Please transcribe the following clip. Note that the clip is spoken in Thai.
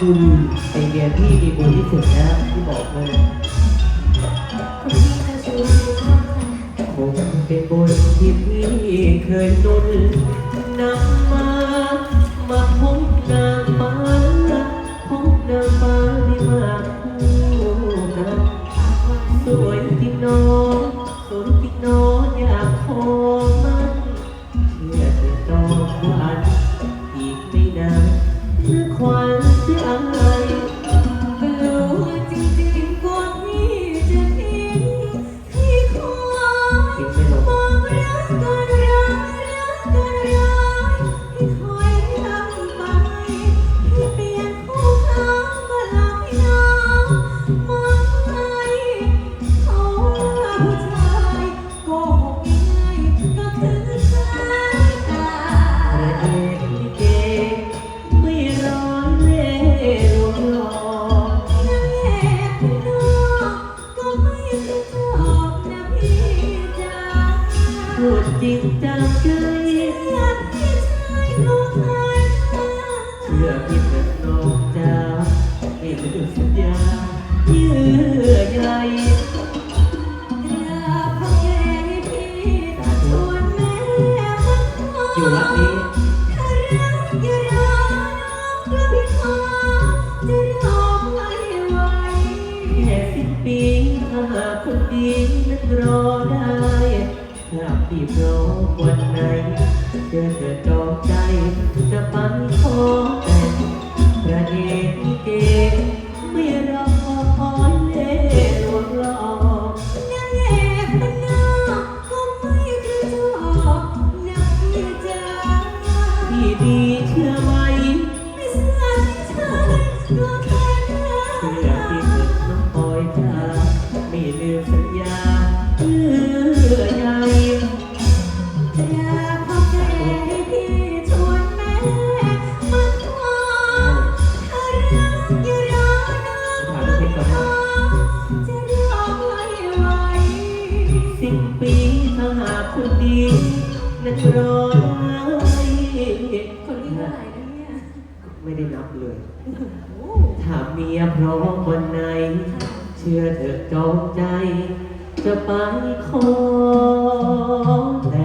อืมไอเดียพี่มีบุญที่สุดแล้วที่บอกเลยคุณพี่เจ้าชู้มากค่ะคงเป็นบุญที่พี่เคยนุนนำมา มาพบนางฟ้าพบนางฟ้าได้มาคู่กันสวยจริงน้อง พูดจริงจากใจเชื่อพี่เถิดน้องจ้าไม่ลืมสัญญาเยื่อใยกราบพ่อแก่ให้พี่ชวนแม่มาอยู่วัดนี้ถ้ารักอย่ารอน้องกระพี่ขอจะรอไม่ไหวแค่สิบปีถ้าหากคนดีนั้นรอได้ ถ้าพี่รอวันไหนเจอเธอจองใจจะไปขอ คนดีนั้นรอได้คนที่เท่าไหร่นะเนี่ยไม่ได้นับเลย โอ้ถ้าเมียพร้อมวันไหน เชื่อเถอะจองใจ จะไปขอแต่